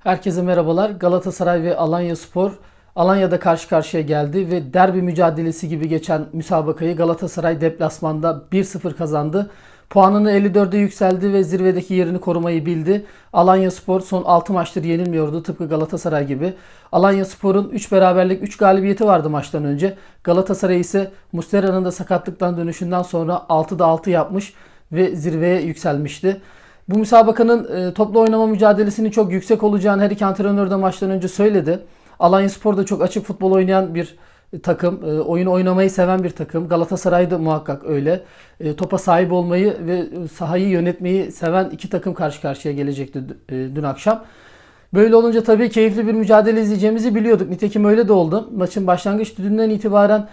Herkese merhabalar. Galatasaray ve Alanya Spor Alanya'da karşı karşıya geldi ve derbi mücadelesi gibi geçen müsabakayı Galatasaray deplasmanda 1-0 kazandı. Puanını 54'e yükseldi ve zirvedeki yerini korumayı bildi. Alanya Spor son 6 maçtır yenilmiyordu tıpkı Galatasaray gibi. Alanya Spor'un 3 beraberlik 3 galibiyeti vardı maçtan önce. Galatasaray ise Muslera'nın da sakatlıktan dönüşünden sonra 6'da 6 yapmış ve zirveye yükselmişti. Bu müsabakanın e, toplu oynama mücadelesinin çok yüksek olacağını her iki antrenör de maçtan önce söyledi. Alanya Spor da çok açık futbol oynayan bir e, takım. E, oyun oynamayı seven bir takım. Galatasaray da muhakkak öyle. E, topa sahip olmayı ve e, sahayı yönetmeyi seven iki takım karşı karşıya gelecekti e, dün akşam. Böyle olunca tabii keyifli bir mücadele izleyeceğimizi biliyorduk. Nitekim öyle de oldu. Maçın başlangıç düdüğünden itibaren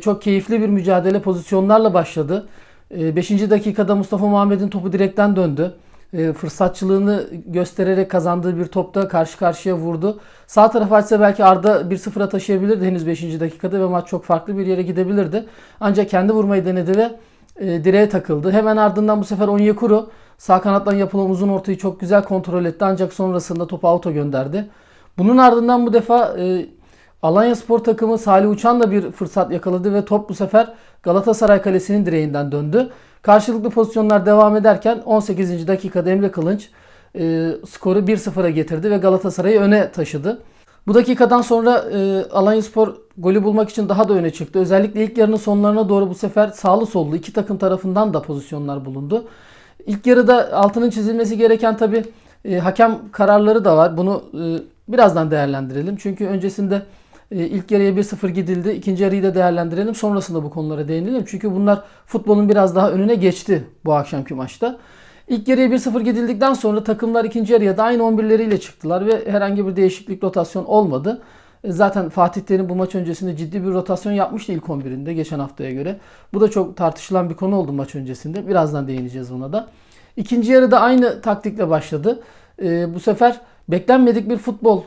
çok keyifli bir mücadele pozisyonlarla başladı. 5. dakikada Mustafa Muhammed'in topu direkten döndü. E, fırsatçılığını göstererek kazandığı bir topta karşı karşıya vurdu. Sağ tarafı açsa belki Arda 1-0'a taşıyabilirdi henüz 5. dakikada ve maç çok farklı bir yere gidebilirdi. Ancak kendi vurmayı denedi ve e, direğe takıldı. Hemen ardından bu sefer Onyekuru sağ kanattan yapılan uzun ortayı çok güzel kontrol etti ancak sonrasında topu auto gönderdi. Bunun ardından bu defa e, Alanya Spor takımı Salih Uçan da bir fırsat yakaladı ve top bu sefer Galatasaray kalesinin direğinden döndü. Karşılıklı pozisyonlar devam ederken 18. dakikada Emre Kılınç e, skoru 1-0'a getirdi ve Galatasaray'ı öne taşıdı. Bu dakikadan sonra e, Alanya Spor golü bulmak için daha da öne çıktı. Özellikle ilk yarının sonlarına doğru bu sefer sağlı sollu iki takım tarafından da pozisyonlar bulundu. İlk yarıda altının çizilmesi gereken tabi e, hakem kararları da var. Bunu e, birazdan değerlendirelim. Çünkü öncesinde ilk yarıya 1-0 gidildi. İkinci yarıyı da değerlendirelim. Sonrasında bu konulara değinelim. Çünkü bunlar futbolun biraz daha önüne geçti bu akşamki maçta. İlk yarıya 1-0 gidildikten sonra takımlar ikinci yarıya da aynı 11'leriyle çıktılar ve herhangi bir değişiklik rotasyon olmadı. E, Zaten Fatih Terim bu maç öncesinde ciddi bir rotasyon yapmıştı ilk 11'inde geçen haftaya göre. Bu da çok tartışılan bir konu oldu maç öncesinde. Birazdan değineceğiz ona da. İkinci yarıda aynı taktikle başladı. E, bu sefer beklenmedik bir futbol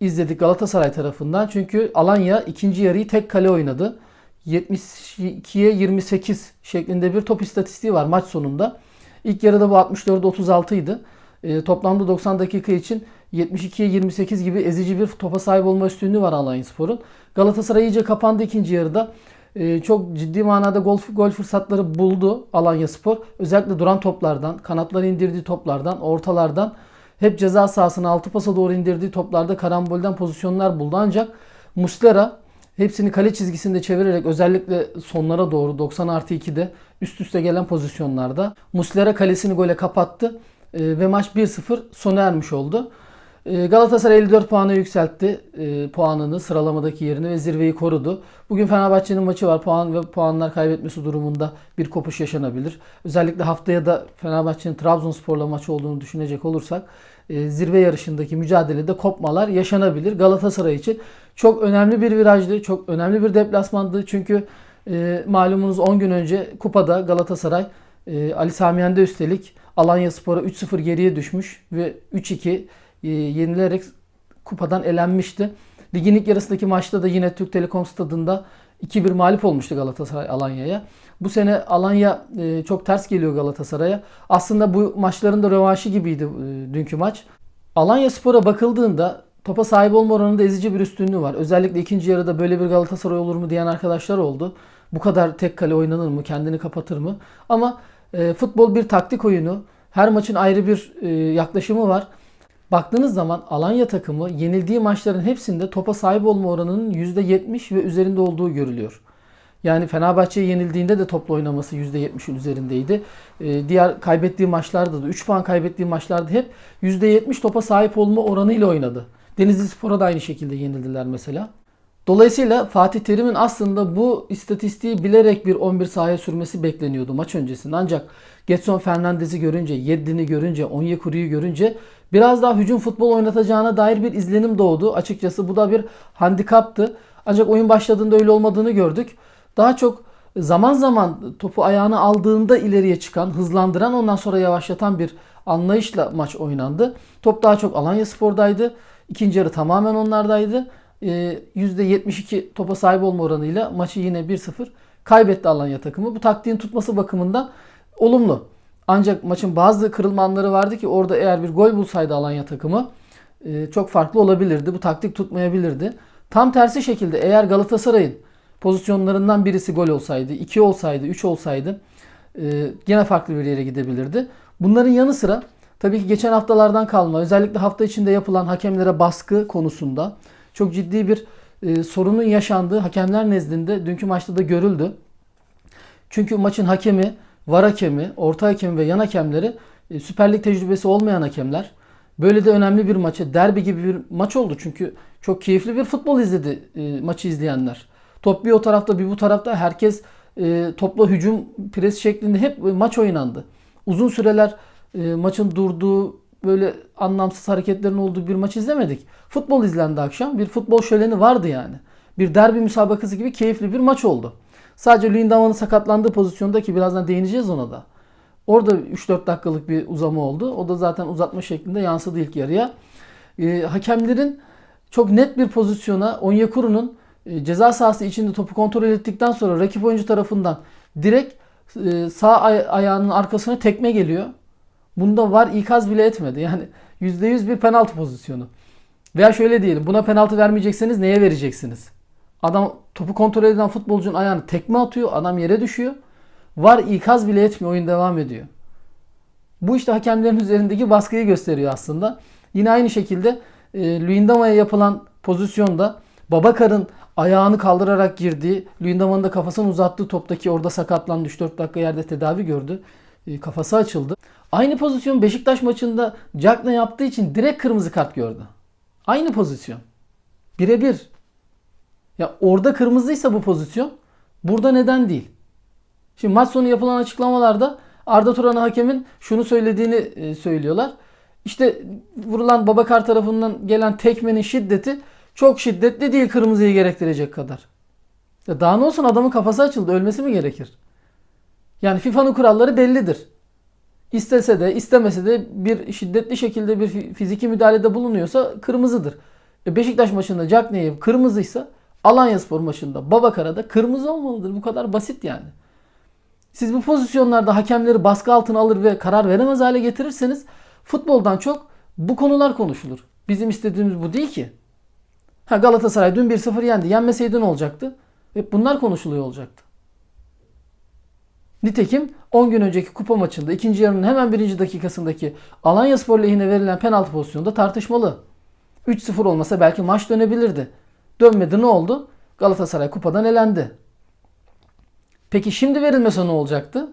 izledik Galatasaray tarafından. Çünkü Alanya ikinci yarıyı tek kale oynadı. 72'ye 28 şeklinde bir top istatistiği var maç sonunda. İlk yarıda bu 64'e 36 idi. E, toplamda 90 dakika için 72'ye 28 gibi ezici bir topa sahip olma üstünlüğü var Alanyaspor'un. Galatasaray iyice kapandı ikinci yarıda. E, çok ciddi manada gol, gol fırsatları buldu Alanyaspor. Özellikle duran toplardan, kanatları indirdiği toplardan, ortalardan hep ceza sahasına altı pasa doğru indirdiği toplarda karambolden pozisyonlar buldu. Ancak Muslera hepsini kale çizgisinde çevirerek özellikle sonlara doğru 90 artı 2'de üst üste gelen pozisyonlarda Muslera kalesini gole kapattı e, ve maç 1-0 sona ermiş oldu. E, Galatasaray 54 puana yükseltti e, puanını, sıralamadaki yerini ve zirveyi korudu. Bugün Fenerbahçe'nin maçı var. Puan ve puanlar kaybetmesi durumunda bir kopuş yaşanabilir. Özellikle haftaya da Fenerbahçe'nin Trabzonspor'la maçı olduğunu düşünecek olursak e, zirve yarışındaki mücadelede kopmalar yaşanabilir. Galatasaray için çok önemli bir virajdı, çok önemli bir deplasmandı. Çünkü e, malumunuz 10 gün önce kupada Galatasaray e, Ali Samiyen'de üstelik Alanya Spor'a 3-0 geriye düşmüş ve 3-2 e, yenilerek kupadan elenmişti. Ligin ilk yarısındaki maçta da yine Türk Telekom stadında 2-1 mağlup olmuştu Galatasaray Alanya'ya. Bu sene Alanya e, çok ters geliyor Galatasaray'a. Aslında bu maçların da rövanşı gibiydi e, dünkü maç. Alanya Spor'a bakıldığında topa sahip olma oranında ezici bir üstünlüğü var. Özellikle ikinci yarıda böyle bir Galatasaray olur mu diyen arkadaşlar oldu. Bu kadar tek kale oynanır mı? Kendini kapatır mı? Ama e, futbol bir taktik oyunu. Her maçın ayrı bir e, yaklaşımı var. Baktığınız zaman Alanya takımı yenildiği maçların hepsinde topa sahip olma oranının %70 ve üzerinde olduğu görülüyor. Yani Fenerbahçe'ye yenildiğinde de topla oynaması %70'in üzerindeydi. Ee, diğer kaybettiği maçlarda da 3 puan kaybettiği maçlarda hep %70 topa sahip olma oranıyla oynadı. Denizli Spor'a da aynı şekilde yenildiler mesela. Dolayısıyla Fatih Terim'in aslında bu istatistiği bilerek bir 11 sahaya sürmesi bekleniyordu maç öncesinde. Ancak Getson Fernandez'i görünce, Yeddin'i görünce, Onyekuru'yu görünce biraz daha hücum futbol oynatacağına dair bir izlenim doğdu. Açıkçası bu da bir handikaptı. Ancak oyun başladığında öyle olmadığını gördük. Daha çok zaman zaman topu ayağına aldığında ileriye çıkan, hızlandıran ondan sonra yavaşlatan bir anlayışla maç oynandı. Top daha çok Alanya Spor'daydı. İkinci yarı tamamen onlardaydı. Ee, %72 topa sahip olma oranıyla maçı yine 1-0 kaybetti Alanya takımı. Bu taktiğin tutması bakımından olumlu. Ancak maçın bazı kırılma anları vardı ki orada eğer bir gol bulsaydı Alanya takımı e, çok farklı olabilirdi. Bu taktik tutmayabilirdi. Tam tersi şekilde eğer Galatasaray'ın pozisyonlarından birisi gol olsaydı, 2 olsaydı, 3 olsaydı e, gene farklı bir yere gidebilirdi. Bunların yanı sıra tabii ki geçen haftalardan kalma özellikle hafta içinde yapılan hakemlere baskı konusunda çok ciddi bir e, sorunun yaşandığı hakemler nezdinde dünkü maçta da görüldü. Çünkü maçın hakemi, var hakemi, orta hakemi ve yan hakemleri e, Süper Lig tecrübesi olmayan hakemler. Böyle de önemli bir maçı, derbi gibi bir maç oldu. Çünkü çok keyifli bir futbol izledi e, maçı izleyenler. Top bir o tarafta bir bu tarafta herkes e, topla hücum pres şeklinde hep maç oynandı. Uzun süreler e, maçın durduğu böyle anlamsız hareketlerin olduğu bir maç izlemedik. Futbol izlendi akşam. Bir futbol şöleni vardı yani. Bir derbi müsabakası gibi keyifli bir maç oldu. Sadece Lindama'nın sakatlandığı pozisyonda ki birazdan değineceğiz ona da. Orada 3-4 dakikalık bir uzama oldu. O da zaten uzatma şeklinde yansıdı ilk yarıya. E, hakemlerin çok net bir pozisyona Onyekuru'nun ceza sahası içinde topu kontrol ettikten sonra rakip oyuncu tarafından direkt e, sağ ay- ayağının arkasına tekme geliyor. Bunda var ikaz bile etmedi. Yani %100 bir penaltı pozisyonu. Veya şöyle diyelim buna penaltı vermeyecekseniz neye vereceksiniz? Adam topu kontrol eden futbolcunun ayağını tekme atıyor. Adam yere düşüyor. Var ikaz bile etmiyor. Oyun devam ediyor. Bu işte hakemlerin üzerindeki baskıyı gösteriyor aslında. Yine aynı şekilde e, Luyendama'ya yapılan pozisyonda Babakar'ın ayağını kaldırarak girdiği, Luyendama'nın da kafasını uzattığı toptaki orada sakatlandı. 3-4 dakika yerde tedavi gördü. E, kafası açıldı. Aynı pozisyon Beşiktaş maçında Cagney yaptığı için direkt kırmızı kart gördü. Aynı pozisyon. Birebir. Ya orada kırmızıysa bu pozisyon burada neden değil? Şimdi maç sonu yapılan açıklamalarda Arda Turan hakemin şunu söylediğini e, söylüyorlar. İşte vurulan Babakar tarafından gelen tekmenin şiddeti çok şiddetli değil kırmızıyı gerektirecek kadar. Ya daha ne olsun adamın kafası açıldı ölmesi mi gerekir? Yani FIFA'nın kuralları bellidir. İstese de istemese de bir şiddetli şekilde bir fi- fiziki müdahalede bulunuyorsa kırmızıdır. E Beşiktaş maçında Cagney'e kırmızıysa Alanyaspor maçında Babakar'a da kırmızı olmalıdır. Bu kadar basit yani. Siz bu pozisyonlarda hakemleri baskı altına alır ve karar veremez hale getirirseniz futboldan çok bu konular konuşulur. Bizim istediğimiz bu değil ki. Ha Galatasaray dün 1-0 yendi. Yenmeseydi ne olacaktı? Hep bunlar konuşuluyor olacaktı. Nitekim 10 gün önceki kupa maçında ikinci yarının hemen birinci dakikasındaki Alanya Spor lehine verilen penaltı pozisyonunda tartışmalı. 3-0 olmasa belki maç dönebilirdi. Dönmedi ne oldu? Galatasaray kupadan elendi. Peki şimdi verilmese ne olacaktı?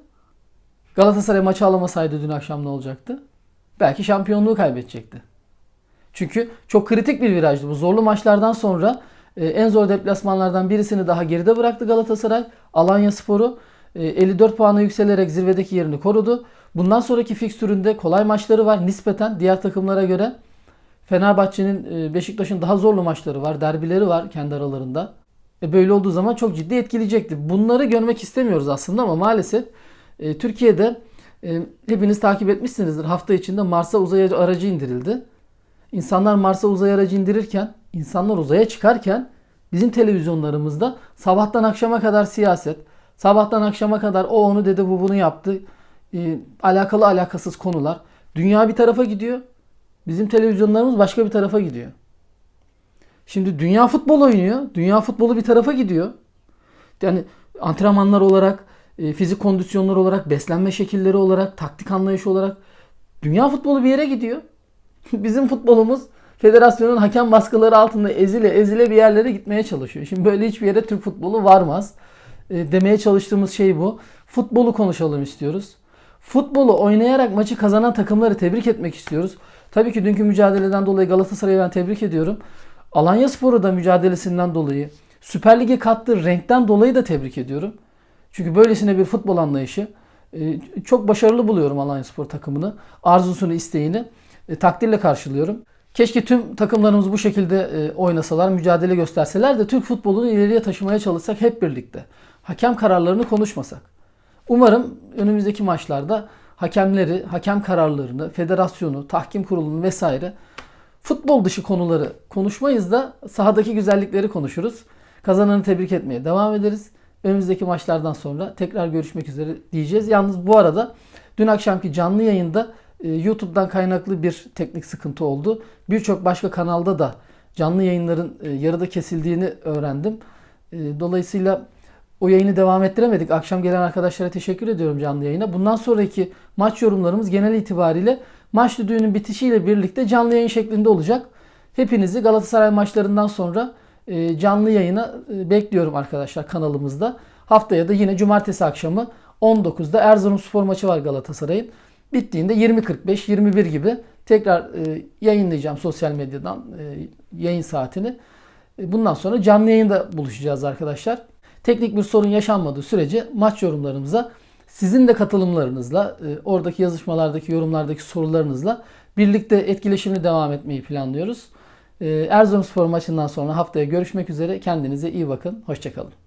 Galatasaray maçı alamasaydı dün akşam ne olacaktı? Belki şampiyonluğu kaybedecekti. Çünkü çok kritik bir virajdı bu. Zorlu maçlardan sonra e, en zor deplasmanlardan birisini daha geride bıraktı Galatasaray. Alanya Sporu e, 54 puana yükselerek zirvedeki yerini korudu. Bundan sonraki fikstüründe kolay maçları var nispeten diğer takımlara göre. Fenerbahçe'nin e, Beşiktaş'ın daha zorlu maçları var, derbileri var kendi aralarında. E böyle olduğu zaman çok ciddi etkileyecekti. Bunları görmek istemiyoruz aslında ama maalesef e, Türkiye'de e, hepiniz takip etmişsinizdir. Hafta içinde Mars'a uzay aracı indirildi. İnsanlar Mars'a uzay aracı indirirken, insanlar uzaya çıkarken bizim televizyonlarımızda sabahtan akşama kadar siyaset, sabahtan akşama kadar o onu dedi bu bunu yaptı. E, alakalı alakasız konular. Dünya bir tarafa gidiyor. Bizim televizyonlarımız başka bir tarafa gidiyor. Şimdi dünya futbol oynuyor. Dünya futbolu bir tarafa gidiyor. Yani antrenmanlar olarak, e, fizik kondisyonlar olarak, beslenme şekilleri olarak, taktik anlayışı olarak dünya futbolu bir yere gidiyor. Bizim futbolumuz federasyonun hakem baskıları altında ezile ezile bir yerlere gitmeye çalışıyor. Şimdi böyle hiçbir yere Türk futbolu varmaz. E, demeye çalıştığımız şey bu. Futbolu konuşalım istiyoruz. Futbolu oynayarak maçı kazanan takımları tebrik etmek istiyoruz. Tabii ki dünkü mücadeleden dolayı Galatasaray'ı ben tebrik ediyorum. Alanya Sporu da mücadelesinden dolayı, Süper Lig'e kattığı renkten dolayı da tebrik ediyorum. Çünkü böylesine bir futbol anlayışı e, çok başarılı buluyorum Alanya Spor takımını. Arzusunu, isteğini e, takdirle karşılıyorum. Keşke tüm takımlarımız bu şekilde e, oynasalar, mücadele gösterseler de Türk futbolunu ileriye taşımaya çalışsak hep birlikte. Hakem kararlarını konuşmasak. Umarım önümüzdeki maçlarda hakemleri, hakem kararlarını, federasyonu, tahkim kurulunu vesaire futbol dışı konuları konuşmayız da sahadaki güzellikleri konuşuruz. Kazananı tebrik etmeye devam ederiz. Önümüzdeki maçlardan sonra tekrar görüşmek üzere diyeceğiz. Yalnız bu arada dün akşamki canlı yayında YouTube'dan kaynaklı bir teknik sıkıntı oldu. Birçok başka kanalda da canlı yayınların e, yarıda kesildiğini öğrendim. E, dolayısıyla o yayını devam ettiremedik. Akşam gelen arkadaşlara teşekkür ediyorum canlı yayına. Bundan sonraki maç yorumlarımız genel itibariyle maç düdüğünün bitişiyle birlikte canlı yayın şeklinde olacak. Hepinizi Galatasaray maçlarından sonra e, canlı yayına e, bekliyorum arkadaşlar kanalımızda. Haftaya da yine cumartesi akşamı 19'da Erzurumspor maçı var Galatasaray'ın. Bittiğinde 20.45-21 gibi tekrar e, yayınlayacağım sosyal medyadan e, yayın saatini. E, Bundan sonra canlı yayında buluşacağız arkadaşlar. Teknik bir sorun yaşanmadığı sürece maç yorumlarımıza sizin de katılımlarınızla, oradaki yazışmalardaki, yorumlardaki sorularınızla birlikte etkileşimli devam etmeyi planlıyoruz. Erzurumspor maçından sonra haftaya görüşmek üzere. Kendinize iyi bakın. Hoşçakalın.